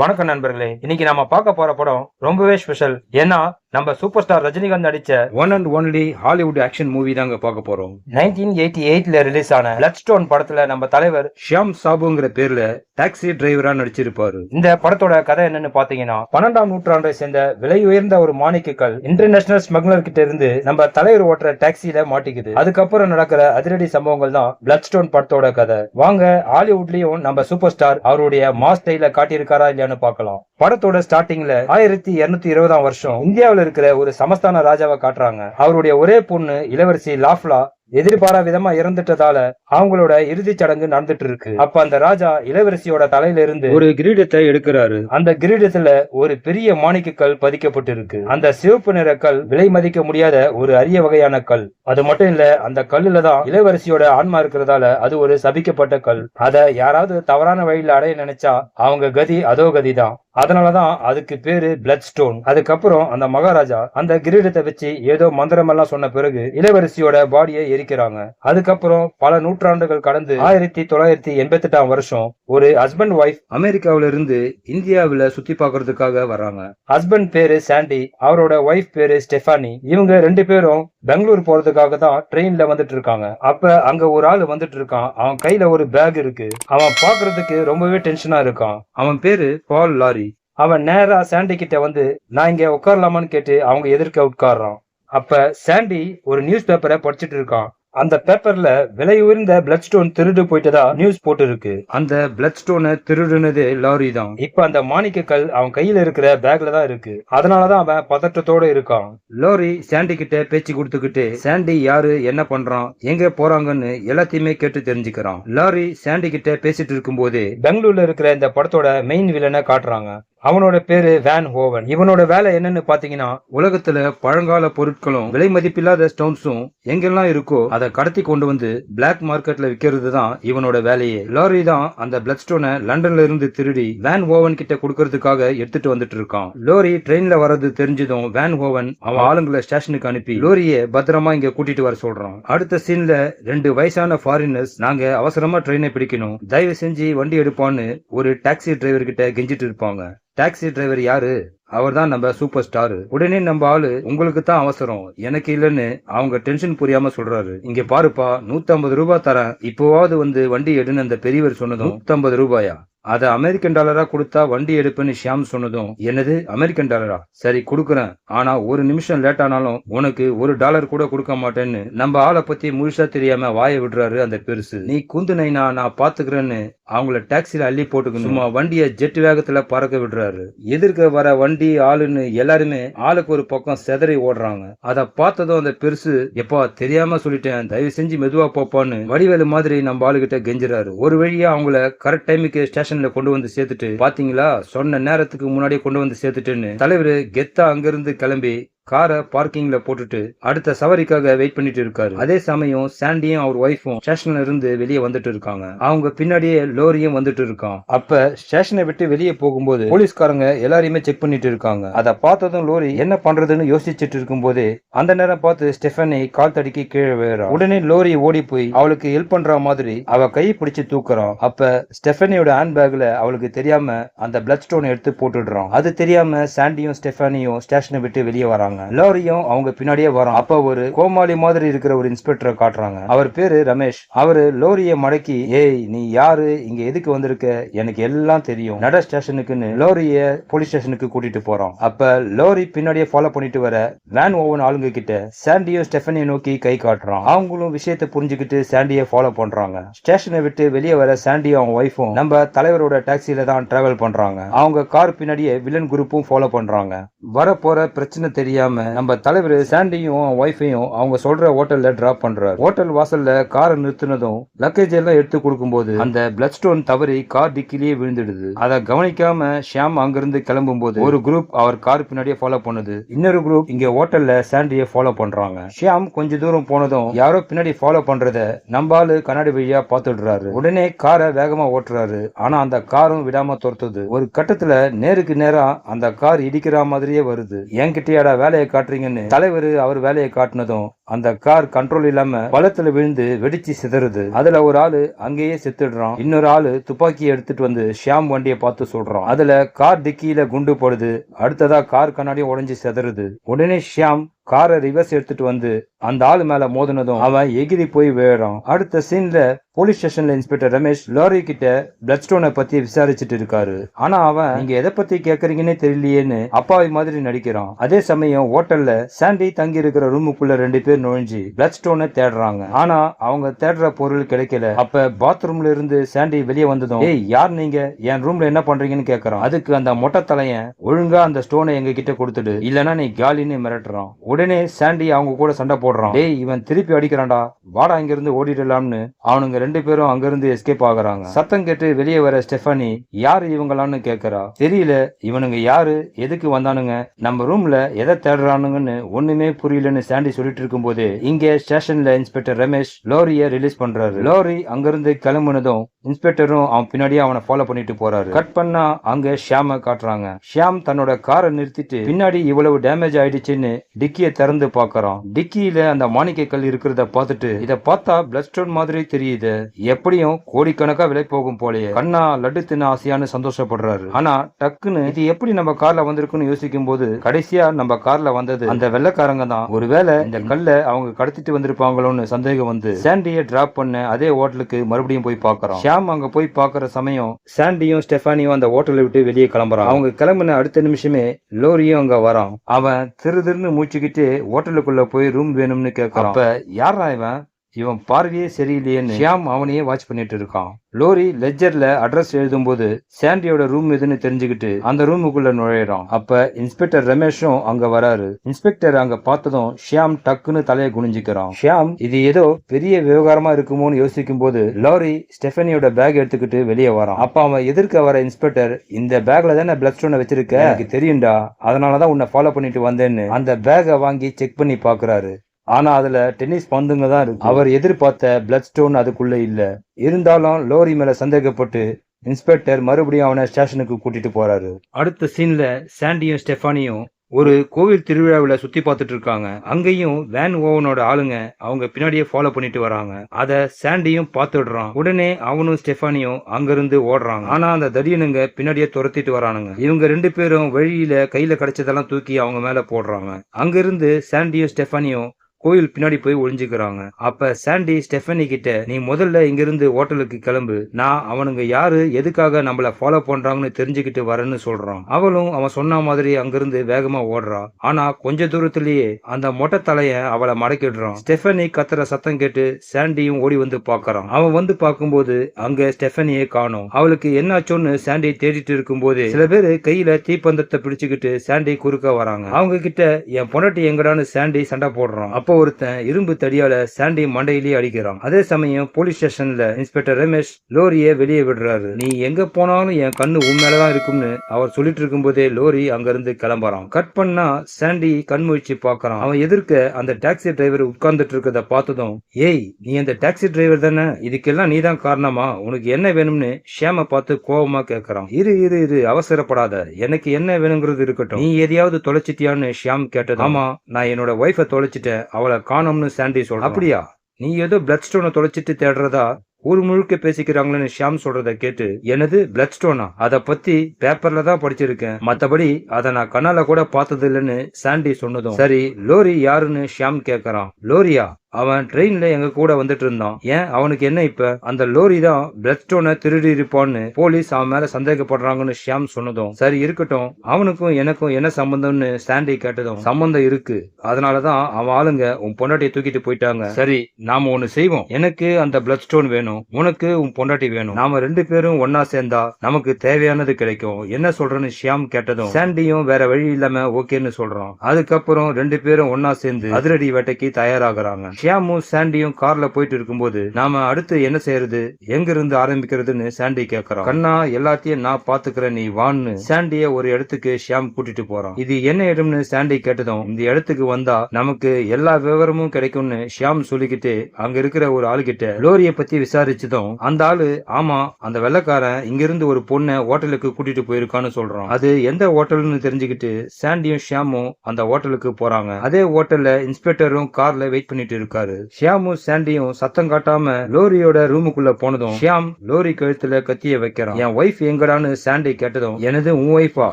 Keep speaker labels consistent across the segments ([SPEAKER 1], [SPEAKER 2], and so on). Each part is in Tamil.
[SPEAKER 1] வணக்கம் நண்பர்களே. இன்னைக்கு நம்ம பார்க்க போற படம் ரொம்பவே ஸ்பெஷல் ஏன்னா நம்ம சூப்பர் ஸ்டார் ரஜினிகாந்த் நடிச்ச
[SPEAKER 2] one and only Hollywood action movie தாங்க பார்க்க போறோம்.
[SPEAKER 1] நைன்டீன் எயிட்டி எயிட்ல ரிலீஸ் ஆன பிளட் ஸ்டோன் படத்துல நம்ம தலைவர்
[SPEAKER 2] ஷியாம் சாபுங்கிற பேர்ல டாக்ஸி டிரைவரா நடிச்சிருப்பாரு.
[SPEAKER 1] இந்த படத்தோட கதை என்னன்னு பாத்தீங்கன்னா பன்னெண்டாம் நூற்றாண்டை சேர்ந்த விலை உயர்ந்த ஒரு மாணிக்கக்கல் இன்டர்நேஷனல் ஸ்மக்லர் கிட்ட இருந்து நம்ம தலைவர் ஓட்டுற டாக்ஸில மாட்டிக்குது. அதுக்கப்புறம் நடக்கிற அதிரடி சம்பவங்கள் தான் பிளட் ஸ்டோன் படத்தோட கதை. வாங்க ஹாலிவுட்லயும் நம்ம சூப்பர் ஸ்டார் அவருடைய மாஸ் ஸ்டைல காட்டியிருக்காரா இல்லையான்னு பார்க்கலாம். படத்தோட ஸ்டார்டிங்ல ஆயிரத்தி இருநூத்தி இருபதாம் வருஷம் இந்தியாவுல இருக்கிற ஒரு சமஸ்தான ராஜாவை காட்டுறாங்க. அவருடைய ஒரே பொண்ணு இளவரசி லாஃப்லா எதிர்பாரா விதமா இறந்துட்டதால அவங்களோட இறுதிச் சடங்கு நடந்துட்டு இருக்கு. அப்ப அந்த ராஜா இளவரசியோட தலையில இருந்து
[SPEAKER 2] ஒரு கிரீடத்தை எடுக்கிறாரு.
[SPEAKER 1] அந்த கிரீடத்துல ஒரு பெரிய மாணிக்க கல் பதிக்கப்பட்டிருக்கு. அந்த சிவப்பு நிற கல் விலை மதிக்க முடியாத ஒரு அரிய வகையான கல். அது மட்டும் இல்ல அந்த கல்லுல தான் இளவரசியோட ஆன்மா இருக்கிறதால அது ஒரு சபிக்கப்பட்ட கல். அத யாராவது தவறான வழியில அடைய நினைச்சா அவங்க கதி அதோ கதி தான் அதனாலதான் அதுக்கு பேரு பிளட் ஸ்டோன் அதுக்கப்புறம் அந்த மகாராஜா அந்த கிரீடத்தை வச்சு ஏதோ மந்திரம் எல்லாம் சொன்ன பிறகு இளவரசியோட பாடியை எரிக்கிறாங்க. அதுக்கப்புறம் பல நூற்றாண்டுகள் கடந்து ஆயிரத்தி தொள்ளாயிரத்தி எண்பத்தி எட்டாம் வருஷம் ஒரு ஹஸ்பண்ட் ஒய்ஃப்
[SPEAKER 2] அமெரிக்காவில இருந்து இந்தியாவில சுத்தி பார்க்கறதுக்காக வர்றாங்க.
[SPEAKER 1] ஹஸ்பண்ட் பேரு சாண்டி அவரோட ஒய்ஃப் பேரு ஸ்டெஃபானி இவங்க ரெண்டு பேரும் பெங்களூர் போறதுக்காக தான் ட்ரெயின்ல வந்துட்டு இருக்காங்க. அப்ப அங்க ஒரு ஆள் வந்துட்டு இருக்கான். அவன் கையில ஒரு பேக் இருக்கு. அவன் பாக்குறதுக்கு ரொம்பவே டென்ஷனா இருக்கான்.
[SPEAKER 2] அவன் பேரு பால் லாரி
[SPEAKER 1] அவன் நேரா சாண்டி கிட்ட வந்து நான் இங்க உட்காரலாமான்னு கேட்டு அவங்க எதிர்க்க உட்கார்றான். அப்ப சாண்டி ஒரு நியூஸ் பேப்பரை படிச்சிட்டு இருக்கான். அந்த பேப்பர்ல விலை உயர்ந்த பிளட் ஸ்டோன் திருடு போயிட்டதா நியூஸ் போட்டு இருக்கு
[SPEAKER 2] அந்த பிளட் ஸ்டோனை திருடுனதே லாரி தான்.
[SPEAKER 1] இப்ப அந்த மாணிக்க கல் அவன் கையில இருக்கிற பேக்ல தான் இருக்கு. அதனாலதான் அவன் பதட்டத்தோட இருக்கான்.
[SPEAKER 2] லாரி சாண்டி கிட்ட பேச்சு கொடுத்துக்கிட்டு சாண்டி யாரு? என்ன பண்றான்? எங்க போறாங்கன்னு எல்லாத்தையுமே கேட்டு தெரிஞ்சுக்கிறான். லாரி சாண்டி கிட்ட பேசிட்டு இருக்கும்போதே
[SPEAKER 1] பெங்களூர்ல இருக்கிற இந்த படத்தோட மெயின் வில்லனை காட்டுறாங்க. அவனோட பேரு வேன் ஹோவன் இவனோட வேலை என்னன்னு பாத்தீங்கன்னா
[SPEAKER 2] உலகத்துல பழங்கால பொருட்களும் விலை மதிப்பில்லாத ஸ்டோன்ஸும் எங்கெல்லாம் இருக்கோ அதை கடத்தி கொண்டு வந்து பிளாக் மார்க்கெட்ல விற்கிறது தான் இவனோட வேலையே. லாரி தான் அந்த பிளட் ஸ்டோனை லண்டன்ல இருந்து திருடி வேன் ஹோவன் கிட்ட கொடுக்கறதுக்காக எடுத்துட்டு வந்துட்டு இருக்கான். லோரி ட்ரெயின்ல வர்றது தெரிஞ்சதும் வேன் ஹோவன் அவன் ஆளுங்களை ஸ்டேஷனுக்கு அனுப்பி லோரியை பத்திரமா இங்க கூட்டிட்டு வர சொல்றான். அடுத்த சீன்ல ரெண்டு வயசான ஃபாரினர்ஸ் நாங்க அவசரமா ட்ரெயினை பிடிக்கணும். தயவு செஞ்சு வண்டி எடுப்பான்னு ஒரு டாக்ஸி டிரைவர் கிட்ட கெஞ்சிட்டு இருப்பாங்க. டாக்ஸி டிரைவர் யாரு? அவர் தான் நம்ம சூப்பர் ஸ்டார் உடனே நம்ம ஆளு உங்களுக்கு தான் அவசரம். எனக்கு இல்லைன்னு அவங்க டென்ஷன் புரியாம சொல்றாரு. இங்க பாருப்பா 150 ரூபாய் தரேன். இப்போவாவது வந்து வண்டி எடுன்னு அந்த பெரியவர் சொன்னதும் 150 ரூபாயா? அதை அமெரிக்கன் டாலரா கொடுத்தா வண்டி எடுப்பேன்னு ஷியாம் சொன்னதும் என்னது? அமெரிக்கன் டாலரா? சரி கொடுக்குறேன். ஆனா ஒரு நிமிஷம் லேட் ஆனாலும் உனக்கு ஒரு டாலர் கூட கொடுக்க மாட்டேன்னு நம்ம ஆளை பத்தி முழுசா தெரியாம வாய விடுறாரு அந்த பெருசு. நீ குந்துனைனா நான் பாத்துக்கிறேன்னு அவங்கள டாக்ஸில அள்ளி போட்டுக்கணும். சும்மா வண்டிய ஜெட் வேகத்துல பறக்க விடுறாரு. எதிர்க்க வர வண்டி ஆளுன்னு எல்லாருமே ஆளுக்கு ஒரு பக்கம் செதறி ஓடுறாங்க. அதை பார்த்ததும் அந்த பெருசு எப்பா தெரியாம சொல்லிட்டேன். தயவு செஞ்சு மெதுவா போப்பான்னு வடிவேலு மாதிரி நம்ம ஆளுகிட்ட கெஞ்சுறாரு. ஒரு வழியா அவங்கள கரெக்ட் டைமுக்கு ஸ்டேஷன்ல கொண்டு வந்து சேர்த்துட்டு பாத்தீங்களா? சொன்ன நேரத்துக்கு முன்னாடியே கொண்டு வந்து சேர்த்துட்டுன்னு. தலைவர் கெத்தா அங்கிருந்து கிளம்பி காரை பார்க்கிங்ல போட்டுட்டு அடுத்த சவாரிக்காக வெயிட் பண்ணிட்டு இருக்காரு. அதே சமயம் சாண்டியும் அவர் ஒய்ஃபும் ஸ்டேஷன்ல இருந்து வெளியே வந்துட்டு இருக்காங்க. அவங்க பின்னாடியே லோரியும் வந்துட்டு இருக்கான்.
[SPEAKER 1] அப்ப ஸ்டேஷனை விட்டு வெளியே போகும்போது போலீஸ்காரங்க எல்லாரையுமே செக் பண்ணிட்டு இருக்காங்க. அதை பார்த்ததும் லோரி என்ன பண்றதுன்னு யோசிச்சுட்டு இருக்கும்போதே அந்த நேரம் பார்த்து ஸ்டெஃபனை கால் தடுக்கி கீழே விழுறான். உடனே லோரி ஓடி போய் அவளுக்கு ஹெல்ப் பண்ற மாதிரி அவ கை பிடிச்சு தூக்குறான். அப்ப ஸ்டெஃபனியோட ஹேண்ட் பேக்ல அவளுக்கு தெரியாம அந்த பிளட் ஸ்டோன் எடுத்து போட்டுடுறான். அது தெரியாம சாண்டியும் ஸ்டெஃபானியும் ஸ்டேஷனை விட்டு வெளியே வராங்க. லோரியும் அவங்க பின்னாடியே வரோம். அப்ப ஒரு கோமாளி மாதிரி இருக்கிற ஒரு இன்ஸ்பெக்டரை காட்டுறாங்க. அவர் பேரு ரமேஷ். அவரு லோரிய மடக்கி ஏய் நீ யாரு? இங்க எதுக்கு வந்திருக்க? எனக்கு எல்லாம் தெரியும். நட ஸ்டேஷனுக்குன்னு. லோரிய போலீஸ் ஸ்டேஷனுக்கு கூட்டிட்டு போறோம். அப்ப லோரி பின்னாடியே ஃபாலோ பண்ணிட்டு வர வேன் ஓவன் ஆளுங்க கிட்ட சாண்டியும் ஸ்டெஃபனியை நோக்கி கை காட்டுறான். அவங்களும் விஷயத்தை புரிஞ்சுக்கிட்டு சாண்டியை ஃபாலோ பண்றாங்க. ஸ்டேஷனை விட்டு வெளியே வர சாண்டியும் அவங்க ஒய்ஃபும் நம்ம தலைவரோட டாக்ஸில தான் டிராவல் பண்றாங்க. அவங்க கார் பின்னாடியே வில்லன் குரூப்பும் ஃபாலோ பண்றாங்க. வரப்போற பிரச்சனை தெரியாம நம்ம தலைவர் சாண்டியும் ஒய்ஃபையும் அவங்க சொல்ற ஹோட்டல்ல டிராப் பண்றாரு. ஹோட்டல் வாசல்ல காரை நிறுத்தினதும் லக்கேஜ் எல்லாம் எடுத்து கொடுக்கும்போது அந்த பிளட் ஸ்டோன் தவறி கார் டிக்கிலேயே விழுந்துடுது. அதை கவனிக்காம ஷியாம் அங்கிருந்து கிளம்பும் போது ஒரு குரூப் அவர் கார் பின்னாடியே ஃபாலோ பண்ணுது. இன்னொரு குரூப் இங்க ஹோட்டல்ல சாண்டியை ஃபாலோ பண்றாங்க. ஷியாம் கொஞ்ச தூரம் போனதும் யாரோ பின்னாடி ஃபாலோ பண்றத நம்ம ஆளு கண்ணாடி வழியா பார்த்துடுறாரு. உடனே காரை வேகமா ஓட்டுறாரு. ஆனா அந்த காரும் விடாம துரத்துது. ஒரு கட்டத்துல நேருக்கு நேரா அந்த கார் இடிக்கிற மாதிரியே வருது. என்கிட்டயாடா வேலை வேலையை காட்டுறீங்கன்னு தலைவர் அவர் வேலையை காட்டினதும் அந்த கார் கண்ட்ரோல் இல்லாம பள்ளத்துல விழுந்து வெடிச்சு சிதறுது. அதுல ஒரு ஆளு அங்கேயே செத்துடுறான். இன்னொரு ஆளு துப்பாக்கியை எடுத்துட்டு வந்து ஷியாம் வண்டியை பார்த்து சொல்றான். அதுல கார் டிக்கியில குண்டு போடுது. அடுத்ததா கார் கண்ணாடியும் உடஞ்சி சிதறுது. உடனே ஷியாம் காரை ரிவர்ஸ் எடுத்துட்டு வந்து அந்த ஆள் மேல மோதினதும் அவன் எகிரி போய் விழுறான். அடுத்த சீன்ல போலீஸ் ஸ்டேஷன்ல இன்ஸ்பெக்டர் ரமேஷ் லாரி கிட்ட பிளட் ஸ்டோனை பத்தி விசாரிச்சுட்டு இருக்காரு. ஆனா அவன் நீங்க எதை பத்தி கேக்குறீங்கன்னே தெரியலையேன்னு அப்பாவி மாதிரி நடிக்கிறான். அதே சமயம் ஹோட்டல்ல சாண்டி தங்கி இருக்கிற ரூமுக்குள்ள ரெண்டு பேர் நுழைஞ்சு பிளட் ஸ்டோனை தேடுறாங்க. ஆனா அவங்க தேடுற பொருள் கிடைக்கல. அப்ப பாத்ரூம்ல இருந்து சாண்டி வெளியே வந்ததும் ஏய் யார் நீங்க? என் ரூம்ல என்ன பண்றீங்கன்னு கேக்குறான். அதுக்கு அந்த மொட்டை தலையன் ஒழுங்கா அந்த ஸ்டோனை எங்க கிட்ட கொடுத்துடு. இல்லனா நீ காலின்னு மிரட்டுறான். உடனே சாண்டி அவங்க கூட சண்டை போடுறான். டேய் இவன் திருப்பி அடிக்கிறான்டா. வாடா அங்க இருந்து ஓடிடலாம்னு அவனுங்க ரெண்டு பேரும் அங்கிருந்து எஸ்கேப் ஆகுறாங்க. சத்தம் கேட்டு வெளியே வர ஸ்டெஃபானி யாரு இவங்களான்னு கேக்குறா? தெரியல. இவனுங்க யாரு? எதுக்கு வந்தானுங்க? நம்ம ரூம்ல எதை தேடுறானுங்கன்னு ஒண்ணுமே புரியலன்னு சாண்டி சொல்லிட்டு இருக்கும்போது இங்க ஸ்டேஷன்ல இன்ஸ்பெக்டர் ரமேஷ் லோரிய ரிலீஸ் பண்றாரு. லோரி அங்கிருந்து கிளம்புனதும் இன்ஸ்பெக்டரும் அவன் பின்னாடியே அவனை ஃபாலோ பண்ணிட்டு போறாரு. கட் பண்ணா அங்க ஷியாம காட்டுறாங்க. ஷியாம் தன்னோட காரை நிறுத்திட்டு பின்னாடி இவ்வளவு டேமேஜ் ஆயிடுச்சுன்னு டிக்கியை திறந்து பாக்குறான் டிக்கியில அந்த மாணிக்க கல் இருக்கிறத பார்த்துட்டு இத பார்த்தா பிளட் ஸ்டோன் மாதிரி தெரியுது. எப்படியும் கோடிக்கணக்கா விலை போகும் போலயே. கண்ணா லட்டு தின்ன ஆசையான்னு சந்தோஷப்படுறாரு. ஆனா டக்குன்னு இது எப்படி நம்ம கார்ல வந்திருக்குன்னு யோசிக்கும் போது கடைசியா நம்ம கார்ல வந்தது அந்த வெள்ளக்காரங்க தான். ஒருவேளை இந்த கல்ல அவங்க கடத்திட்டு வந்திருப்பாங்களோன்னு சந்தேகம் வந்து சாண்டிய டிராப் பண்ண அதே ஹோட்டலுக்கு மறுபடியும் போய் பாக்குறோம் ஷியாம் அங்க போய் பாக்குற சமயம் சாண்டியும் ஸ்டெஃபானியும் அந்த ஹோட்டலை விட்டு வெளியே கிளம்புறான். அவங்க கிளம்புன அடுத்த நிமிஷமே லோரியும் அங்க வரான். அவன் திரு திருன்னு மூச்சுக்கிட்டு ஹோட்டலுக்குள்ள போய் ரூம் வேணும். வேணும்னு கேட்கறான் அப்ப யாரா இவன்? இவன் பார்வையே சரியில்லையேன்னு ஷியாம் அவனையே வாட்ச் பண்ணிட்டு இருக்கான். லோரி லெஜர்ல அட்ரஸ் எழுதும்போது சாண்டியோட ரூம் எதுன்னு தெரிஞ்சுக்கிட்டு அந்த ரூமுக்குள்ள நுழையிறான். அப்ப இன்ஸ்பெக்டர் ரமேஷும் அங்க வராரு. இன்ஸ்பெக்டர் அங்க பார்த்ததும் ஷியாம் டக்குன்னு தலையை குனிஞ்சுக்கிறான். ஷியாம் இது ஏதோ பெரிய விவகாரமா இருக்குமோன்னு யோசிக்கும் போது லோரி ஸ்டெஃபனியோட பேக் எடுத்துக்கிட்டு வெளியே வரான். அப்ப அவன் எதிர்க்க வர இன்ஸ்பெக்டர் இந்த பேக்ல தானே பிளட் ஸ்டோனை வச்சிருக்க? எனக்கு தெரியும்டா. அதனாலதான் உன்னை ஃபாலோ பண்ணிட்டு வந்தேன்னு. அந்த பேக்கை வாங்கி செக் பண்ணி பாக்குறாரு. ஆனா அதுல டென்னிஸ் பந்துங்க தான் இருக்கு. அவர் எதிர்பார்த்த பிளட் ஸ்டோன் அதுக்குள்ள இல்ல. இருந்தாலும் லோரி மேல சந்தேகப்பட்டு இன்ஸ்பெக்டர் மறுபடியும் அவனை ஸ்டேஷனுக்கு கூட்டிட்டு போறாரு. அடுத்த சீன்ல சாண்டியும் ஸ்டெஃபானியும் ஒரு கோவில் திருவிழாவில் சுத்தி பார்த்துட்டு இருக்காங்க. அங்கேயும் வேன் ஓவனோட ஆளுங்க அவங்க பின்னாடியே ஃபாலோ பண்ணிட்டு வராங்க. அத சாண்டியும் பார்த்துடுறான். உடனே அவனும் ஸ்டெஃபானியும் அங்கிருந்து ஓடுறாங்க. ஆனா அந்த தடியனுங்க பின்னாடியே துரத்திட்டு வரானுங்க. இவங்க ரெண்டு பேரும் வழியில கையில கிடைச்சதெல்லாம் தூக்கி அவங்க மேல போடுறாங்க. அங்கிருந்து சாண்டியும் ஸ்டெஃபானியும் கோயில் பின்னாடி போய் ஒளிஞ்சுக்கிறாங்க. அப்ப சாண்டி ஸ்டெஃபனி கிட்ட நீ முதல்ல இங்கிருந்து ஹோட்டலுக்கு கிளம்பு. நான் அவனுங்க யாரு எதுக்காக நம்மள ஃபாலோ பண்றாங்கன்னு தெரிஞ்சுக்கிட்டு வரேன்னு சொல்றான். அவளும் அவன் சொன்ன மாதிரி அங்கிருந்து வேகமா ஓடுறா. ஆனா கொஞ்ச தூரத்திலேயே அந்த மொட்டை தலைய அவளை மடக்கிடுறான். ஸ்டெஃபனி கத்துற சத்தம் கேட்டு சாண்டியும் ஓடி வந்து பாக்குறான் அவன் வந்து பார்க்கும்போது அங்க ஸ்டெஃபனியே காணும். அவளுக்கு என்னாச்சோன்னு சாண்டி தேடிட்டு இருக்கும்போது சில பேர் கையில தீப்பந்தத்தை பிடிச்சுக்கிட்டு சாண்டி குறுக்க வராங்க. அவங்க கிட்ட என் பொண்டாட்டி எங்கடான்னு சாண்டி சண்டை போடுறான். அப்போ ஒருத்தன் இரும்பு தடியால சாண்டி மண்டையிலேயே அடிக்கிறான். அதே சமயம் போலீஸ் ஸ்டேஷன்ல இன்ஸ்பெக்டர் ரமேஷ் லோரியை வெளியே விடுறாரு. நீ எங்க போனாலும் என் கண்ணு உன் இருக்கும்னு அவர் சொல்லிட்டு இருக்கும்போதே லோரி அங்கிருந்து கிளம்புறான். கட் பண்ணா சாண்டி கண் முழிச்சு பாக்குறான். அவன் எதிர்க்க அந்த டாக்ஸி டிரைவர் உட்கார்ந்துட்டு இருக்கத பார்த்ததும் ஏய் நீ அந்த டாக்ஸி டிரைவர் தானே? இதுக்கெல்லாம் நீதான் காரணமா? உனக்கு என்ன வேணும்னு ஷியாம பார்த்து கோபமா கேக்குறான். இரு இரு இரு அவசரப்படாத. எனக்கு என்ன வேணுங்கிறது இருக்கட்டும். நீ எதையாவது தொலைச்சிட்டியான்னு ஷியாம் கேட்டது ஆமா நான் என்னோட ஒய்ஃபை தொலைச்சிட்டேன். அவளை காணோம்னு சாண்டி சொல்ற அப்படியா? நீ ஏதோ பிளட் ஸ்டோனை தொலைச்சிட்டு தேடுறதா? ஊர் முழுக்க பேசிக்கிறாங்களேன்னு ஷியாம் சொல்றத கேட்டு எனது பிளட் ஸ்டோனா அத பத்தி பேப்பர்ல தான் படிச்சிருக்கேன். மத்தபடி அத நான் கண்ணால கூட பார்த்தது இல்லைன்னு சாண்டி சொன்னதும் சரி லோரி யாருன்னு ஷியாம் கேக்குறான். லோரியா? அவன் ட்ரெயின்ல எங்க கூட வந்துட்டு இருந்தான். ஏன்? அவனுக்கு என்ன இப்ப? அந்த லோரி தான் பிளட் ஸ்டோனை திருடி இருப்பான்னு போலீஸ் அவன் மேல சந்தேகப்படுறாங்கன்னு ஷியாம் சொன்னதும் சரி இருக்கட்டும் அவனுக்கும் எனக்கும் என்ன சம்பந்தம்னு சாண்டி கேட்டதும் சம்பந்தம் இருக்கு. அதனாலதான் அவன் ஆளுங்க உன் பொண்டாட்டியை தூக்கிட்டு போயிட்டாங்க. சரி நாம ஒண்ணு செய்வோம். எனக்கு அந்த பிளட் ஸ்டோன் வேணும் உனக்கு உன் பொண்டாட்டி வேணும். நாம ரெண்டு பேரும் ஒன்னா சேர்ந்தா நமக்கு தேவையானது கிடைக்கும். என்ன சொல்றேன்னு ஷியாம் கேட்டதும் சாண்டியும் வேற வழி இல்லாம ஓகேன்னு சொல்றான். அதுக்கப்புறம் ரெண்டு பேரும் ஒன்னா சேர்ந்து அதிரடி வேட்டைக்கு தயாராகிறாங்க.
[SPEAKER 2] ஷியாமும் சாண்டியும் கார்ல போயிட்டு இருக்கும்போது நாம அடுத்து என்ன செய்யறது? எங்க இருந்து ஆரம்பிக்கிறதுன்னு சாண்டி கேக்குறான். கண்ணா எல்லாத்தையும் நான் பாத்துக்கிறேன் நீ வான்னு. சாண்டிய ஒரு இடத்துக்கு ஷியாம் கூட்டிட்டு போறான். இது என்ன இடம்னு? சாண்டி கேட்டதும் இந்த இடத்துக்கு வந்தா நமக்கு எல்லா விவரமும் கிடைக்கும்னு ஷியாம் சொல்லிக்கிட்டு அங்க இருக்கிற ஒரு ஆளுகிட்ட லோரிய பத்தி விசாரிச்சதும் அந்த ஆளு ஆமா அந்த வெள்ளக்காரன் இங்கிருந்து ஒரு பொண்ணை ஹோட்டலுக்கு கூட்டிட்டு போயிருக்கான்னு சொல்றான். அது எந்த ஹோட்டல்னு தெரிஞ்சுக்கிட்டு சாண்டியும் ஷியாமும் அந்த ஹோட்டலுக்கு போறாங்க. அதே ஹோட்டல்ல இன்ஸ்பெக்டரும் கார்ல வெயிட் பண்ணிட்டு இருக்காரு. ஷியாமும் சாண்டியும் சத்தம் காட்டாம லோரியோட ரூமுக்குள்ள போனதும் ஷியாம் லோரி கழுத்துல கத்திய வைக்கிறான். என் ஒய்ஃப் எங்கடான்னு? சாண்டி கேட்டதும் எனது உன் ஒய்ஃபா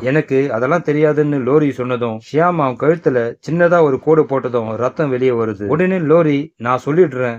[SPEAKER 2] எனக்கு அதெல்லாம் தெரியாதுன்னு லோரி சொன்னதும் ஷியாம் அவன் கழுத்துல சின்னதா ஒரு கோடு போட்டதும் ரத்தம் வெளியே வருது. உடனே லோரி நான் சொல்லிடுறேன்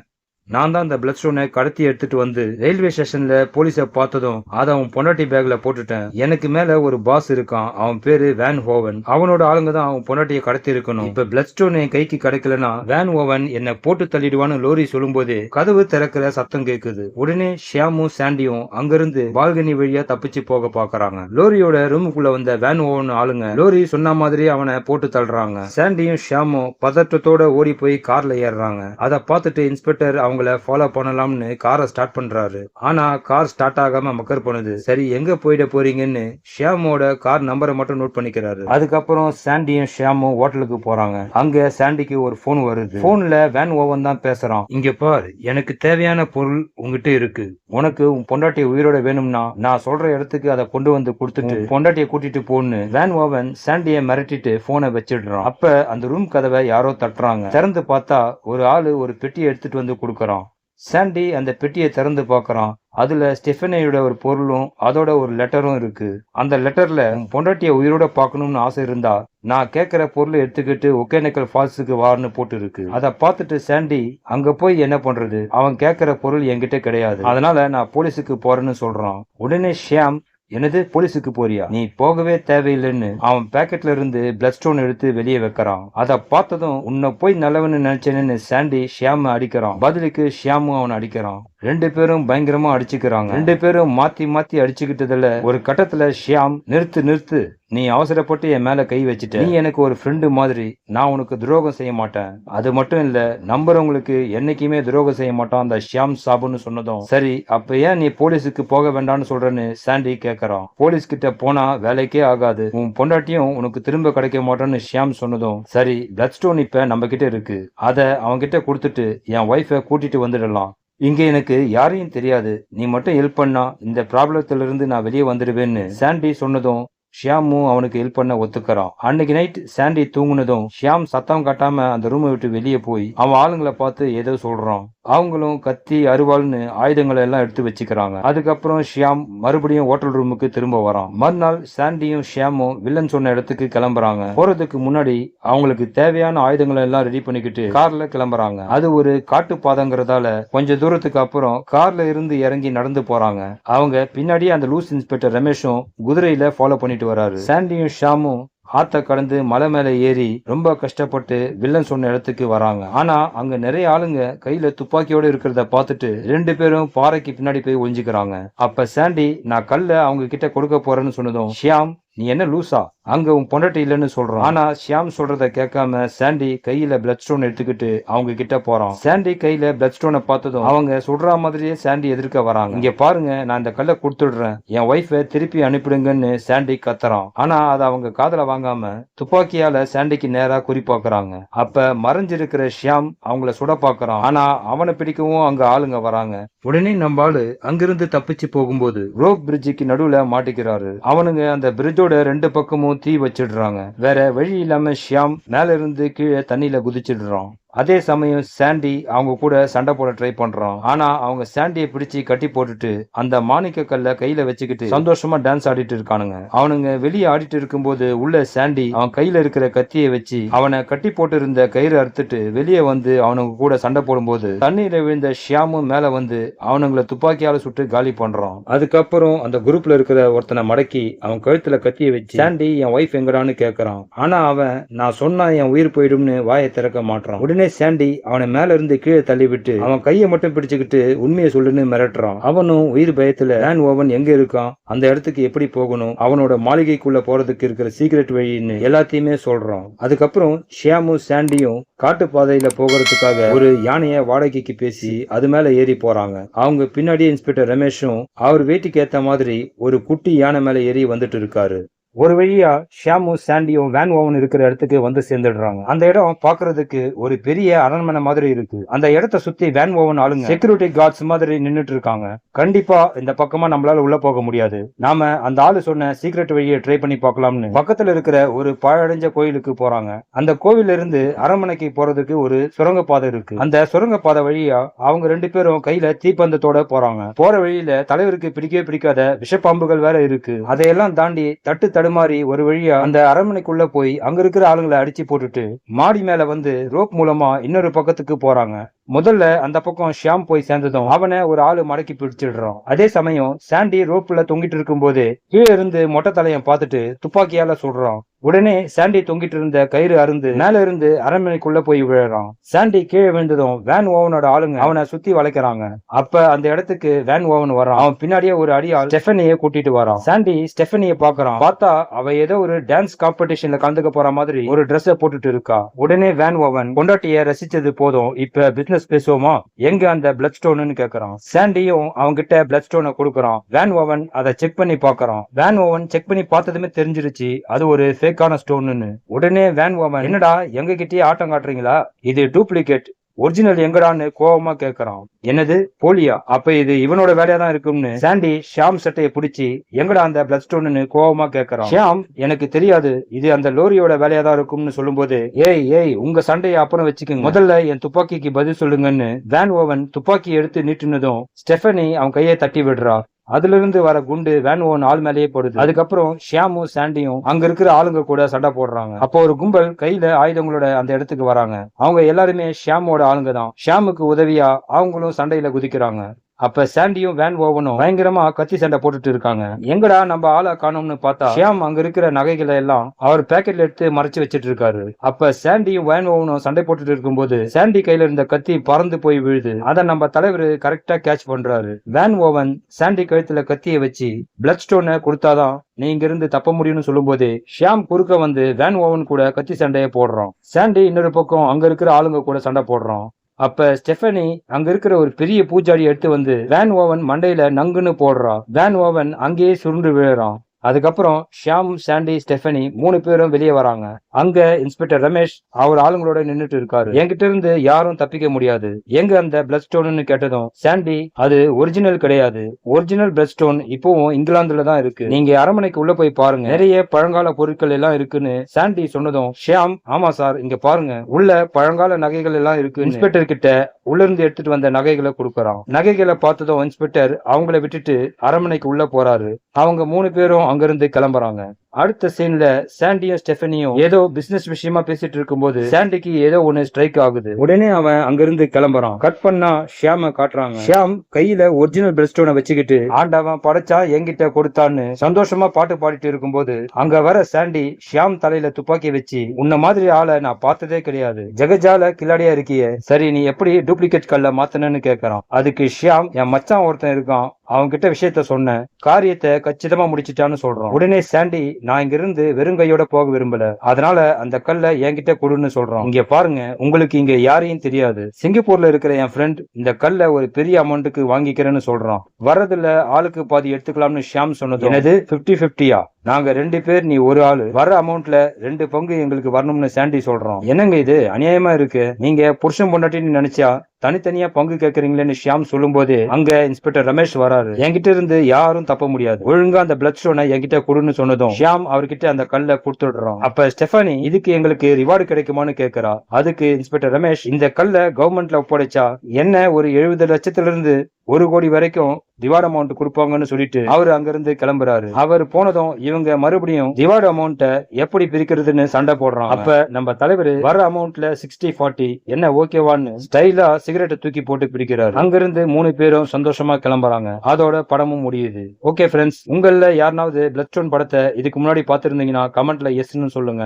[SPEAKER 2] நான் தான் இந்த பிளட் ஸ்டோனை கடத்தி எடுத்துட்டு வந்து ரயில்வே ஸ்டேஷன்ல போலீஸை பார்த்ததும் அதை அவன் பொண்டாட்டி பேக்ல போட்டுட்டேன். எனக்கு மேல ஒரு பாஸ் இருக்கான். அவன் பேரு வேன் ஹோவன் அவனோட ஆளுங்க தான் அவன் பொண்டாட்டியை கடத்தி இருக்கணும். இப்ப பிளட் ஸ்டோன் என் கைக்கு கிடைக்கலனா வேன் ஹோவன் என்ன போட்டு தள்ளிடுவான்னு லோரி சொல்லும்போது கதவு திறக்கிற சத்தம் கேக்குது. உடனே ஷியாமும் சாண்டியும் அங்கிருந்து பால்கனி வழியா தப்பிச்சு போக பாக்குறாங்க. லோரியோட ரூமுக்குள்ள வந்த வேன் ஹோவன் ஆளுங்க லோரி சொன்ன மாதிரி அவனை போட்டு தள்ளுறாங்க. சாண்டியும் ஷியாமும் பதற்றத்தோட ஓடி போய் கார்ல ஏறுறாங்க. அதை பார்த்துட்டு இன்ஸ்பெக்டர் அவங்க அவங்கள ஃபாலோ பண்ணலாம்னு காரை ஸ்டார்ட் பண்றாரு. ஆனா கார் ஸ்டார்ட் ஆகாம மக்கர் பண்ணுது சரி எங்க போயிட போறீங்கன்னு ஷியாமோட கார் நம்பரை மட்டும் நோட் பண்ணிக்கிறாரு. அதுக்கப்புறம் சாண்டியும் ஷியாமும் ஹோட்டலுக்கு போறாங்க. அங்க சாண்டிக்கு ஒரு போன் வருது. போன்ல வேன் ஓவன் தான் பேசுறான். இங்க பார் எனக்கு தேவையான பொருள் உங்ககிட்ட இருக்கு. உனக்கு உன் பொண்டாட்டி உயிரோட வேணும்னா நான் சொல்ற இடத்துக்கு அதை கொண்டு வந்து கொடுத்துட்டு பொண்டாட்டிய கூட்டிட்டு போன்னு வேன் ஓவன் சாண்டிய மிரட்டிட்டு போனை வச்சிடுறான். அப்ப அந்த ரூம் கதவை யாரோ தட்டுறாங்க. திறந்து பார்த்தா ஒரு ஆளு ஒரு பெட்டியை எடுத்துட்டு வந்து கொடுக்கறான். சாண்டி அந்த பெட்டியை திறந்து பார்க்குறான். அதுல ஸ்டெஃபனியோட ஒரு பொருளும் அதோட ஒரு லெட்டரும் இருக்கு. அந்த லெட்டர்ல பொண்டாட்டியை பொண்டாட்டிய உயிரோட பார்க்கணும்னு ஆசை இருந்தா நான் கேட்கிற பொருளை எடுத்துக்கிட்டு ஒகேனக்கல் ஃபால்ஸுக்கு வார்னு போட்டு இருக்கு அதை பார்த்துட்டு சாண்டி அங்க போய் என்ன பண்றது? அவன் கேட்கிற பொருள் என்கிட்ட கிடையாது. அதனால நான் போலீஸுக்கு போறேன்னு சொல்றான். உடனே ஷியாம் என்னது போலீஸுக்கு போறியா? நீ போகவே தேவையில்லைன்னு அவன் பாக்கெட்ல இருந்து பிளட் ஸ்டோன் எடுத்து வெளியே வைக்கிறான். அதை பார்த்ததும் உன்னை போய் நல்லவன்னு நினைச்சேன்னு சாண்டி ஷியாம அடிக்கிறான். பதிலுக்கு ஷியாமும் அவனை அடிக்கிறான். ரெண்டு பேரும் பயங்கரமா அடிச்சுக்கிறாங்க. ரெண்டு பேரும் மாத்தி மாத்தி அடிச்சுக்கிட்டதுல ஒரு கட்டத்துல ஷியாம் நிறுத்து நிறுத்து நீ அவசரப்பட்டு என் மேல கை வச்சுட்ட. நீ எனக்கு ஒரு ஃப்ரெண்டு மாதிரி. நான் உனக்கு துரோகம் செய்ய மாட்டேன். அது மட்டும் இல்ல நம்புறவங்களுக்கு என்னைக்குமே துரோகம் செய்ய மாட்டான் அந்த ஷியாம் சாபுன்னு சொன்னதும். சரி அப்ப ஏன் நீ போலீஸுக்கு போக வேண்டாம்னு சொல்றேன்னு சாண்டி கேக்குறான். போலீஸ் கிட்ட போனா வேலைக்கே ஆகாது. உன் பொண்டாட்டியும் உனக்கு திரும்ப கிடைக்க மாட்டான்னு ஷியாம் சொன்னதும் சரி பிளட் ஸ்டோன் இப்ப நம்ம கிட்ட இருக்கு. அத அவன்கிட்ட கொடுத்துட்டு என் ஒய்ஃபை கூட்டிட்டு வந்துடலாம். இங்க எனக்கு யாரையும் தெரியாது. நீ மட்டும் ஹெல்ப் பண்ணா இந்த ப்ராப்ளத்துல இருந்து நான் வெளியே வந்துடுவேன்னு சாண்டி சொன்னதும் ஷியாமும் அவனுக்கு ஹெல்ப் பண்ண ஒத்துக்கிறான். அன்னைக்கு நைட் சாண்டி தூங்குனதும் ஷியாம் சத்தம் காட்டாம அந்த ரூமை விட்டு வெளியே போய் அவன் ஆளுங்களை பார்த்து ஏதோ சொல்றான். அவங்களும் கத்தி அருவாள்னு ஆயுதங்களை எல்லாம் எடுத்து வச்சுக்கிறாங்க. அதுக்கப்புறம் ஷியாம் மறுபடியும் ஹோட்டல் ரூமுக்கு திரும்ப வரான். மறுநாள் சாண்டியும் ஷியாமும் வில்லன் சொன்ன இடத்துக்கு கிளம்புறாங்க. போறதுக்கு முன்னாடி அவங்களுக்கு தேவையான ஆயுதங்களை எல்லாம் ரெடி பண்ணிக்கிட்டு கார்ல கிளம்புறாங்க. அது ஒரு காட்டு பாதங்கிறதால கொஞ்ச தூரத்துக்கு அப்புறம் கார்ல இருந்து இறங்கி நடந்து போறாங்க. அவங்க பின்னாடியே அந்த லூஸ் இன்ஸ்பெக்டர் ரமேஷும் குதிரையில ஃபாலோ பண்ணிட்டு வராரு. சாண்டியும் ஷியாமும் ஆத்த கடந்து மலை மேலே ஏறி ரொம்ப கஷ்டப்பட்டு வில்லன் சொன்ன இடத்துக்கு வராங்க. ஆனா அங்க நிறைய ஆளுங்க கையில துப்பாக்கியோட இருக்கிறத பார்த்துட்டு ரெண்டு பேரும் பாறைக்கு பின்னாடி போய் ஒளிஞ்சுக்கிறாங்க. அப்ப சாண்டி நான் கல்ல அவங்க கிட்ட கொடுக்க போறேன்னு சொன்னதும் ஷியாம் நீ என்ன லூசா? அங்க உன் பொண்டாட்டி இல்லைன்னு சொல்றான். ஆனா ஷியாம் சொல்றத கேட்காம சாண்டி கையில பிளட் ஸ்டோன் எடுத்துக்கிட்டு அவங்க கிட்ட போறான். சாண்டி கையில பிளட் ஸ்டோனை பார்த்ததும் அவங்க சுடுற மாதிரியே சாண்டி எதிர்க்க வராங்க. இங்க பாருங்க நான் இந்த கல்லை கொடுத்துடுறேன். என் ஒய்ஃபை திருப்பி அனுப்பிடுங்கன்னு சாண்டி கத்துறான். ஆனா அதை அவங்க காதல வாங்காம துப்பாக்கியால சாண்டிக்கு நேரா குறி பாக்குறாங்க அப்ப மறைஞ்சிருக்கிற ஷியாம் அவங்கள சுட பாக்குறான் ஆனா அவனை பிடிக்கவும் அங்க ஆளுங்க வராங்க. உடனே நம்ம ஆளு அங்கிருந்து தப்பிச்சு போகும்போது ரோப் பிரிட்ஜுக்கு நடுவுல மாட்டிக்கிறாரு. அவனுங்க அந்த பிரிட்ஜ் இதோட ரெண்டு பக்கமும் தீ வச்சிடுறாங்க. வேற வழி இல்லாம ஷியாம் மேல இருந்து கீழே தண்ணியில குதிச்சிடுறான். அதே சமயம் சாண்டி அவங்க கூட சண்டை போட ட்ரை பண்றான். ஆனா அவங்க சாண்டியை பிடிச்சு கட்டி போட்டுட்டு அந்த மாணிக்க கல்ல கையில வச்சுக்கிட்டு சந்தோஷமா டான்ஸ் ஆடிட்டு இருக்கானுங்க. அவனுங்க வெளியே ஆடிட்டு இருக்கும்போது உள்ள சாண்டி அவன் கையில இருக்கிற கத்தியை வச்சு அவனை கட்டி போட்டு இருந்த கயிறு அறுத்துட்டு வெளியே வந்து அவனுங்க கூட சண்டை போடும்போது தண்ணீர்ல விழுந்த ஷியாமும் மேல வந்து அவனுங்களை துப்பாக்கியால சுட்டு காலி பண்றான். அதுக்கப்புறம் அந்த குரூப்ல இருக்கிற ஒருத்தனை மடக்கி அவன் கழுத்துல கத்தியை வச்சு சாண்டி என் ஒய்ஃப் எங்கடான்னு கேக்குறான். ஆனா அவன் நான் சொன்னா என் உயிர் போயிடும்னு வாயை திறக்க மாட்டான் உடனே
[SPEAKER 1] உடனே சாண்டி அவனை மேல இருந்து கீழே தள்ளிவிட்டு அவன் கையை மட்டும் பிடிச்சுக்கிட்டு உண்மையை சொல்லுன்னு மிரட்டுறான். அவனும் உயிர் பயத்துல வேன் ஓவன் எங்க இருக்கான்? அந்த இடத்துக்கு எப்படி போகணும்? அவனோட மாளிகைக்குள்ள போறதுக்கு இருக்கிற சீக்ரெட் வழின்னு எல்லாத்தையுமே சொல்றான். அதுக்கப்புறம் ஷியாமும் சாண்டியும் காட்டு பாதையில போகிறதுக்காக ஒரு யானைய வாடகைக்கு பேசி அது மேல ஏறி போறாங்க. அவங்க பின்னாடி இன்ஸ்பெக்டர் ரமேஷும் அவர் வீட்டுக்கு ஏத்த மாதிரி ஒரு குட்டி யானை மேல ஏறி வந்துட்டு இருக்காரு. ஒரு வழியா ஷியாமும் சாண்டியும் வேன் ஓவன் இருக்கிற இடத்துக்கு வந்து சேர்ந்துடுறாங்க. அந்த இடம் பாக்குறதுக்கு ஒரு பெரிய அரண்மனை மாதிரி இருக்கு. அந்த இடத்த சுத்தி வேன் ஓவன் ஆளுங்க செக்யூரிட்டி கார்ட்ஸ் மாதிரி நின்னுட்டு இருக்காங்க. கண்டிப்பா இந்த பக்கமா நம்மளால உள்ள போக முடியாது. நாம அந்த ஆளு சொன்ன சீக்ரெட் வழியை ட்ரை பண்ணி பார்க்கலாம்னு பக்கத்துல இருக்கிற ஒரு பழடைஞ்ச கோயிலுக்கு போறாங்க. அந்த கோவில்ல இருந்து அரண்மனைக்கு போறதுக்கு ஒரு சுரங்கப்பாதை இருக்கு. அந்த சுரங்க பாதை வழியா அவங்க ரெண்டு பேரும் கையில தீப்பந்தத்தோட போறாங்க. போற வழியில தலைவருக்கு பிடிக்கவே பிடிக்காத விஷப்பாம்புகள் வேற இருக்கு. அதையெல்லாம் தாண்டி தட்டு தடுமாறி ஒரு வழியா அந்த அரண்மனைக்குள்ள போய் அங்க இருக்கிற ஆளுங்களை அடிச்சு போட்டுட்டு மாடி மேல வந்து ரோப் மூலமா இன்னொரு பக்கத்துக்கு போறாங்க. முதல்ல அந்த பக்கம் ஷியாம் போய் சேர்ந்ததும் அவனை ஒரு ஆளு மடக்கி பிடிச்சிடுறான். அதே சமயம் சாண்டி ரோப்ல தொங்கிட்டு இருக்கும்போது கீழே இருந்து மொட்டை தலையை பார்த்துட்டு துப்பாக்கியால சுடுறான் உடனே சாண்டி தொங்கிட்டு இருந்த கயிறு அருந்து மேல இருந்து அரண்மனைக்குள்ள போய் விழுறான். சாண்டி கீழே விழுந்ததும் வேன் ஓவனோட ஆளுங்க அவனை சுத்தி வளைக்கிறாங்க. அப்ப அந்த இடத்துக்கு வேன் ஓவன் வரான் அவன் பின்னாடியே ஒரு அடியால் ஸ்டெஃபனிய கூட்டிட்டு வரான். சாண்டி ஸ்டெஃபனிய பாக்குறான் பார்த்தா அவ ஏதோ ஒரு டான்ஸ் காம்படிஷன்ல கலந்துக்க போற மாதிரி ஒரு ட்ரெஸ் போட்டுட்டு இருக்கா. உடனே வேன் ஓவன் கொண்டாட்டிய ரசிச்சது போதும். இப்ப பிசினஸ் பேசுவோமா? எங்க அந்த பிளட் ஸ்டோன்னு கேக்குறான். சாண்டியும் அவங்க கிட்ட பிளட் ஸ்டோனை கொடுக்குறான். வேன் ஓவன் அதை செக் பண்ணி பாக்குறான் வேன் ஓவன் செக் பண்ணி பார்த்ததுமே தெரிஞ்சிருச்சு. அது ஒரு ஃபேக்கான ஸ்டோன்னு உடனே வேன் ஓவன் என்னடா எங்க கிட்டயே ஆட்டம் காட்டுறீங்களா? இது டூப்ளிகேட் ஒரிஜினல் எங்கடான்னு கோவமா கேக்குறான். என்னது? போலியா? அப்ப இது இவனோட வேலையா தான் இருக்கும்னு. சாண்டி ஷியாம் சட்டையை பிடிச்சி எங்கடா அந்த பிளட் ஸ்டோன்னு கோவமா கேக்குறான். ஷியாம் எனக்கு தெரியாது. இது அந்த லோரியோட வேலையா தான் இருக்கும்னு சொல்லும்போது ஏய் ஏய் உங்க சண்டையை அப்புறம் வச்சுக்கோங்க. முதல்ல என் துப்பாக்கிக்கு பதில் சொல்லுங்கன்னு. வேன் ஓவன் துப்பாக்கி எடுத்து நீட்டினதும் ஸ்டெஃபனி அவன் கையை தட்டி விடுறா. அதுல இருந்து வர குண்டு வேன் ஓன் ஆள் மேலேயே போடுது. அதுக்கப்புறம் ஷியாமும் சாண்டியும் அங்க இருக்கிற ஆளுங்க கூட சண்டை போடுறாங்க. அப்போ ஒரு கும்பல் கையில ஆயுதங்களோட அந்த இடத்துக்கு வராங்க. அவங்க எல்லாருமே ஷியாமோட ஆளுங்க தான் ஷியாமுக்கு உதவியா அவங்களும் சண்டையில குதிக்கிறாங்க. அப்ப சாண்டியும் வேன் ஓவனும் பயங்கரமா கத்தி சண்டை போட்டுட்டு இருக்காங்க. எங்கடா நம்ம ஆளை காணோம்னு பார்த்தா ஷியாம் அங்க இருக்கிற நகைகளை எல்லாம் அவர் பேக்கெட்ல எடுத்து மறைச்சு வச்சிட்டு இருக்காரு. அப்ப சாண்டியும் வேன் ஓவனும் சண்டை போட்டுட்டு இருக்கும்போது சாண்டி கையில இருந்த கத்தி பறந்து போய் விழுது. அதை நம்ம தலைவர் கரெக்டா கேட்ச் பண்றாரு. வேன் ஓவன் சாண்டி கழுத்துல கத்தியை வச்சு பிளட் ஸ்டோனை கொடுத்தாதான் நீ இங்க இருந்து தப்ப முடியும்னு சொல்லும் போது ஷியாம் குறுக்க வந்து வேன் ஓவன் கூட கத்தி சண்டையை போடுறோம் சாண்டி இன்னொரு பக்கம் அங்க இருக்கிற ஆளுங்க கூட சண்டை போடுறோம் அப்ப ஸ்டெஃபனி அங்க இருக்கிற ஒரு பெரிய பூஜாடி எடுத்து வந்து வேன் ஓவன் மண்டையில நங்குன்னு போடுறான் வேன் ஓவன் அங்கேயே சுருண்டு விழுறான். அதுக்கப்புறம் ஷியாம் சாண்டி ஸ்டெஃபனி மூணு பேரும் வெளியே வராங்க. அங்க இன்ஸ்பெக்டர் ரமேஷ் அவர் ஆளுங்களோட நின்றுட்டு இருக்காரு. என்கிட்ட இருந்து யாரும் தப்பிக்க முடியாது. எங்க அந்த பிளட் ஸ்டோன்னு கேட்டதும் சாண்டி அது ஒரிஜினல் கிடையாது. ஒரிஜினல் பிளட் ஸ்டோன் இப்பவும் இங்கிலாந்துல தான் இருக்கு. நீங்க அரண்மனைக்கு உள்ள போய் பாருங்க. நிறைய பழங்கால பொருட்கள் எல்லாம் இருக்குன்னு சாண்டி சொன்னதும் ஷியாம் ஆமா சார் இங்க பாருங்க. உள்ள பழங்கால நகைகள் எல்லாம் இருக்கு இன்ஸ்பெக்டர் கிட்ட உள்ள இருந்து எடுத்துட்டு வந்த நகைகளை கொடுக்கறான். நகைகளை பார்த்ததும் இன்ஸ்பெக்டர் அவங்கள விட்டுட்டு அரண்மனைக்கு உள்ள போறாரு. அவங்க மூணு பேரும் அங்கிருந்து கிளம்புறாங்க. அடுத்த சீன்ல சாண்டியும் ஸ்டெஃபனியும் ஏதோ பிசினஸ் விஷயமா பேசிட்டு இருக்கும்போது சாண்டிக்கு ஏதோ ஒண்ணு ஸ்ட்ரைக் ஆகுது. உடனே அவன் அங்கிருந்து கிளம்புறான். கட் பண்ணா ஷியாம காட்டுறாங்க. ஷியாம் கையில ஒரிஜினல் பிரெட் ஸ்டோனை வச்சுக்கிட்டு ஆண்டவன் படைச்சா என்கிட்ட கொடுத்தான்னு சந்தோஷமா பாட்டு பாடிட்டு இருக்கும்போது அங்க வர சாண்டி ஷியாம் தலையில துப்பாக்கி வச்சு உன்ன மாதிரி ஆளை நான் பார்த்ததே கிடையாது. ஜெகஜால கில்லாடியா இருக்கியே. சரி நீ எப்படி டூப்ளிகேட் கல்ல மாத்தனன்னு கேக்குறான். அதுக்கு ஷியாம் என் மச்சான் ஒருத்தன் இருக்கான். அவன் கிட்ட விஷயத்த சொன்னேன். காரியத்தை கச்சிதமா முடிச்சிட்டான்னு சொல்றான். உடனே சாண்டி நான் இங்கிருந்து வெறும் கையோட போக விரும்பல. அதனால அந்த கல்லை என்கிட்ட கொடுன்னு சொல்றோம் இங்க பாருங்க உங்களுக்கு இங்க யாரையும் தெரியாது. சிங்கப்பூர்ல இருக்கிற என் ஃப்ரெண்ட் இந்த கல்லை ஒரு பெரிய அமௌண்ட்டுக்கு வாங்கிக்கிறேன்னு சொல்றான். வர்றதுல ஆளுக்கு பாதி எடுத்துக்கலாம்னு ஷியாம் சொன்னது எனது பிப்டி பிப்டியா நாங்க ரெண்டு பேர் நீ ஒரு ஆளு. வர அமௌண்ட்ல ரெண்டு பங்கு எங்களுக்கு வரணும்னு சாண்டி சொல்றோம் என்னங்க இது? அநியாயமா இருக்கு. நீங்க புருஷன் பொண்டாட்டின்னு நினைச்சா தனித்தனியா பங்கு கேக்குறீங்களேன்னு ஷியாம் சொல்லும்போது அங்க இன்ஸ்பெக்டர் ரமேஷ் வராரு. என்கிட்ட இருந்து யாரும் தப்ப முடியாது. ஒழுங்கா அந்த பிளட் ஸ்டோனை என்கிட்ட கொடுன்னு சொன்னதும் ஷியாம் அவர்கிட்ட அந்த கல்ல கொடுத்துடுறோம். அப்ப ஸ்டெஃபானி இதுக்கு எங்களுக்கு ரிவார்டு கிடைக்குமான்னு கேக்குறா அதுக்கு இன்ஸ்பெக்டர் ரமேஷ் இந்த கல்லை கவர்மெண்ட்ல ஒப்படைச்சா என்ன ஒரு எழுபது லட்சத்துல இருந்து ஒரு கோடி வரைக்கும் ரிவார்டு அமௌண்ட் கொடுப்பாங்கன்னு சொல்லிட்டு அவர் அங்கிருந்து கிளம்புறாரு. அவர் போனதும் இவங்க மறுபடியும் திவார்ட் அமௌண்ட்டை எப்படி பிரிக்கிறதுன்னு சண்டை போடுறான். அப்ப நம்ம தலைவர் வர அமௌண்ட்ல சிக்ஸ்டி ஃபார்ட்டி என்ன ஓகேவான்னு ஸ்டைலா சிகரெட்டை தூக்கி போட்டு பிடிக்கிறாரு. அங்கிருந்து மூணு பேரும் சந்தோஷமா கிளம்புறாங்க. அதோட படமும் முடியுது. ஓகே ஃப்ரெண்ட்ஸ் உங்கள யாருனாவது பிளட் ஸ்டோன் படத்தை இதுக்கு முன்னாடி பாத்திருந்தீங்கன்னா கமெண்ட்ல எஸ்ன்னு சொல்லுங்க.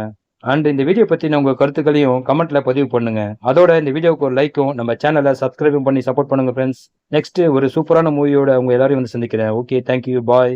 [SPEAKER 1] அண்ட் இந்த வீடியோ பற்றின உங்கள் கருத்துக்களையும் கமெண்ட்ல பதிவு பண்ணுங்க. அதோட இந்த வீடியோவுக்கு ஒரு லைக்கும் நம்ம சேனலை சப்ஸ்கிரைபும் பண்ணி சப்போர்ட் பண்ணுங்க ஃப்ரெண்ட்ஸ் நெக்ஸ்ட் ஒரு சூப்பரான மூவியோட உங்க எல்லாரையும் வந்து சந்திக்கிறேன். Okay thank you bye